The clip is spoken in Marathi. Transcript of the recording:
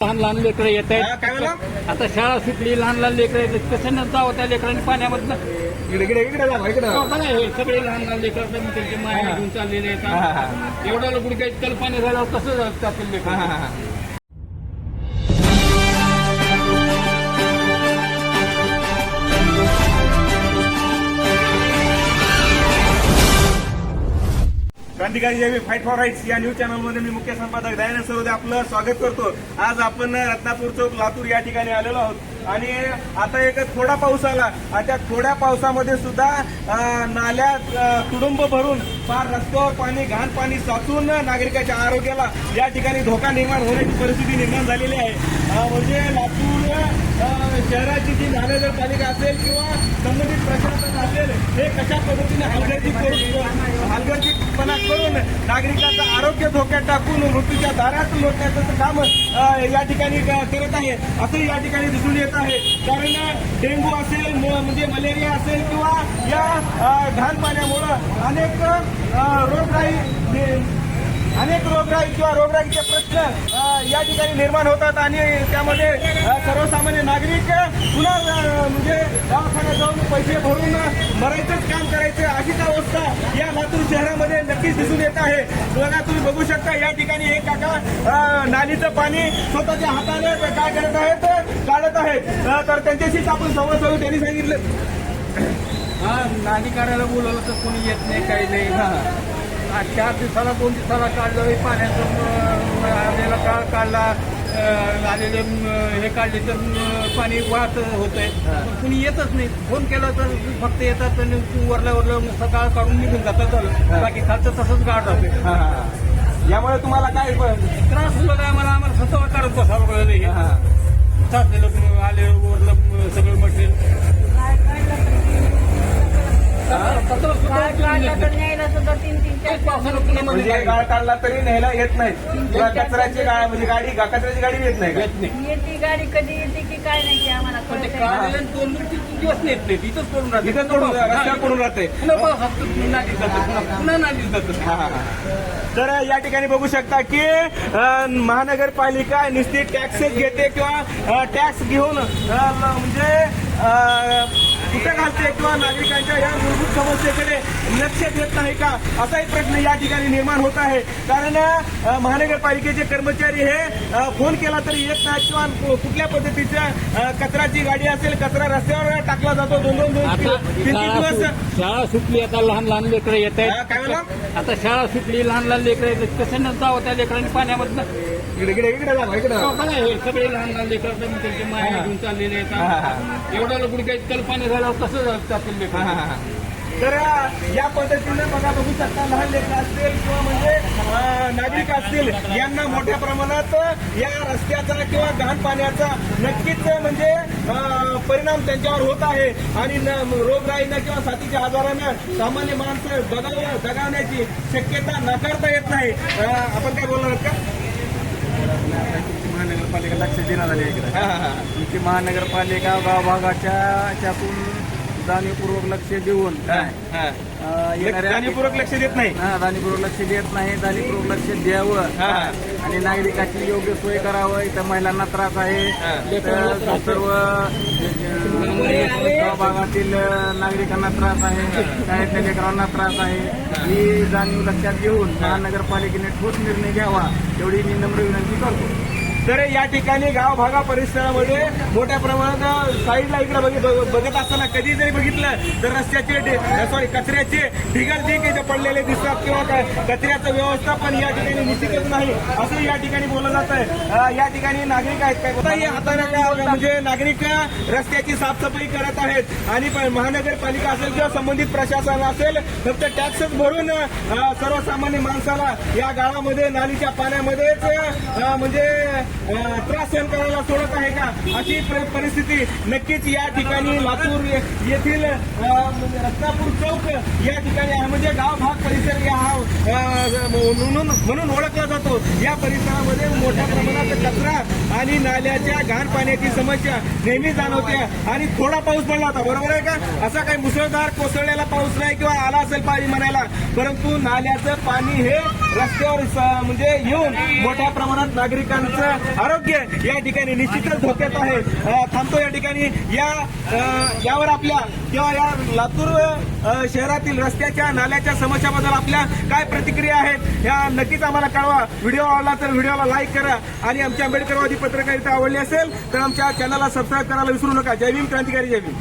लहान लहान लेकरं येत? आहेत. आता शाळा सुटली लहान लहान लेकरं येत आहेत. कशाने जावं त्या लेकरांनी पाण्यामधनं. इकडे इकडे इकडे हो, बघा हे सगळे लहान लहान लेकरं त्यांचे माया. घेऊन चाललेले आहेत. एवढ्या लोक काही कल्पना झाल्यावर कसं जातील लेकर? क्रांतिकारी जैवी फाईट फॉर राईट्स या न्यूज चॅनलमध्ये मी मुख्य संपादक दयानंद सरोदे आपलं स्वागत करतो. आज आपण रत्नापूर चौक लातूर या ठिकाणी आलेलो आहोत. आणि आता एक थोडा पाऊस आला. आणि त्या थोड्या पावसामध्ये सुद्धा नाल्यात तुडुंब भरून फार रस्त्यावर पाणी घाण पाणी साचून नागरिकांच्या आरोग्याला या ठिकाणी धोका निर्माण होण्याची परिस्थिती निर्माण झालेली आहे. म्हणजे लातूर शहराची जी महानगरपालिका असेल किंवा संबंधित प्रशासन असेल हे कशा पद्धतीने हलगर्जी करून हलगर्जीपणा करून नागरिकांचं आरोग्य धोक्यात टाकून मृत्यूच्या दारात लोटण्याचं काम या ठिकाणी करत आहे. असं या ठिकाणी दिसून येत आहे. कारण डेंग्यू असेल म्हणजे मलेरिया असेल किंवा या घाण पाण्यामुळं अनेक रोगराई अनेक रोगराई किंवा रोगराईचे प्रश्न या ठिकाणी निर्माण होतात आणि त्यामध्ये सर्वसामान्य नागरिक पुन्हा म्हणजे दवाखान्यात जाऊन पैसे भरून मरायचंच काम करायचं अशीच अवस्था या लातूर शहरामध्ये नक्कीच दिसून येत आहे. बघा तुम्ही बघू शकता या ठिकाणी हे काका नालीचं पाणी स्वतःच्या हाताने काय करत आहेत काढत आहेत. तर त्यांच्याशीच आपण संवाद साधू त्यांनी सांगितलं. हा नाली काढायला बोलवलं तर कोणी येत नाही काही नाही. हा, चार दिवसाला दोन दिवसाला काढलं हे पाण्याचं आलेला काळ काढला. आलेले हे काढले तर पाणी वाहत होतंय. पण कुणी येतच नाही. फोन केला तर फक्त येतात आणि वरल्या वरल्या सकाळ काढून निघून जातात बाकी खालचं तसंच काढ राहते. यामुळे तुम्हाला काय त्रास होतो काय मला आम्हाला स्वतः काढत बसावं हे हा. साचलेलं आले वरलं सगळं मटेरियल म्हणजे गाळ काढला तरी न्यायला येत नाही किंवा कचऱ्याची गाडी म्हणजे गाडी कचऱ्याची गाडी येत नाही का? येत नाही. येते गाडी कधी येते की काय नाही की आम्हाला पण ते कळत काढलेले दोन तीन दिवस नेत नाही. तिथंच पडून राहते. इथं पडून रस्त्यावर पडून राहते. पुन्हा पावसात हा, हा, हा. तर या ठिकाणी बघू शकता की अ, महानगरपालिका नुसती टॅक्सेस घेते किंवा टॅक्स घेऊन अ, म्हणजे अ, कुठं घालते किंवा नागरिकांच्या या मूलभूत समस्येकडे लक्ष देत नाही का? असा एक प्रश्न या ठिकाणी निर्माण होत आहे. कारण महानगरपालिकेचे कर्मचारी हे फोन केला तरी येत नाही किंवा कुठल्या पद्धतीच्या अ, कचऱ्याची गाडी असेल कचरा रस्त्यावर टाकला जातो दोन दोन दोन तीन दिवस. शाळा सुटली आता लहान लहान लेकरं येत हा, काय? आहेत आता शाळा सुटली लहान लहान लेकरं येत आहेत. कशाने जावं त्या लेकरांनी पाण्यामधनं? इकडे इकडे हो, सगळे लहान लहान लेकरं तुम्ही त्यांचे माया. घेऊन चाललेले आहेत. एवढ्या लोक काही कल्पना झाल्यावर कसं जातील हा, हा, हा. तर या पद्धतीने बघा बघू शकता लहान लेकरं असतील किंवा म्हणजे अ, नागरिक असतील यांना मोठ्या प्रमाणात या रस्त्याचा किंवा घाण पाण्याचा नक्कीच म्हणजे अ, परिणाम त्यांच्यावर होत आहे. आणि न- रोगराईनं किंवा साथीच्या आजारानं सामान्य माणसं दगाव दगावण्याची शक्यता नाकारता येत नाही. अ, आपण काय बोलणार आहात का? महानगरपालिका लक्ष देण्यात आली आहे इकडे. तुमची महानगरपालिका गावभागाच्या च्यातून जाणीवपूर्वक लक्ष देऊन. अं, येणाऱ्या जाणीवपूर्वक लक्ष देत नाही? हा जाणीवपूर्वक लक्ष देत नाही जाणीवपूर्वक लक्ष द्यावं. हा. आणि नागरिकाची योग्य सोय करावं इथं महिलांना त्रास आहे. तर सर्व गावभागातील नागरिकांना त्रास आहे शाळेतल्या लेकरांना त्रास आहे. ही. जाणीव लक्षात घेऊन महानगरपालिकेने ठोस निर्णय घ्यावा एवढी मी नम्र विनंती करतो. तर या ठिकाणी गाव भागा परिसरामध्ये मोठ्या प्रमाणात साईडला इकडे बघ- बघत असताना कधी जरी बघितलं तर रस्त्याचे सॉरी कचऱ्याचे ढिगाल जे काही पडलेले दिसतात किंवा काय कचऱ्याचं व्यवस्थापन या ठिकाणी निश्चितच नाही असं या ठिकाणी बोललं जात आहे या ठिकाणी नागरिक आहेत काय? हाताने म्हणजे नागरिक रस्त्याची साफसफाई करत आहेत. आणि महानगरपालिका असेल किंवा संबंधित प्रशासन असेल फक्त टॅक्सच भरून सर्वसामान्य माणसाला या गावामध्ये नालीच्या पाण्यामध्येच म्हणजे त्रास सहन करायला सोडत आहे का? अशी परिस्थिती नक्कीच या ठिकाणी लातूर येथील रत्नापूर चौक या ठिकाणी आहे. म्हणजे गाव भाग परिसर या हा म्हणून म्हणून ओळखला जातो. या परिसरामध्ये मोठ्या प्रमाणात कचरा आणि नाल्याच्या घाण पाण्याची समस्या नेहमी जाणवते आणि थोडा पाऊस पडला होता. बरोबर आहे का? असा काही मुसळधार कोसळलेला पाऊस नाही किंवा आला असेल पाणी म्हणायला. परंतु नाल्याचं पाणी हे रस्त्यावर म्हणजे येऊन मोठ्या प्रमाणात नागरिकांचं आरोग्य या ठिकाणी निश्चितच धोक्यात आहे. थांबतो या ठिकाणी. या यावर आपल्या किंवा या लातूर शहरातील रस्त्याच्या नाल्याच्या समस्याबद्दल आपल्या काय प्रतिक्रिया आहेत या नक्कीच आम्हाला कळवा. व्हिडिओ आवडला तर व्हिडिओला लाईक करा आणि आमची आंबेडकरवादी पत्रकारिता आवडली असेल तर आमच्या चॅनलला सबस्क्राईब करायला विसरू नका. जय भीम क्रांतिकारी जय भीम.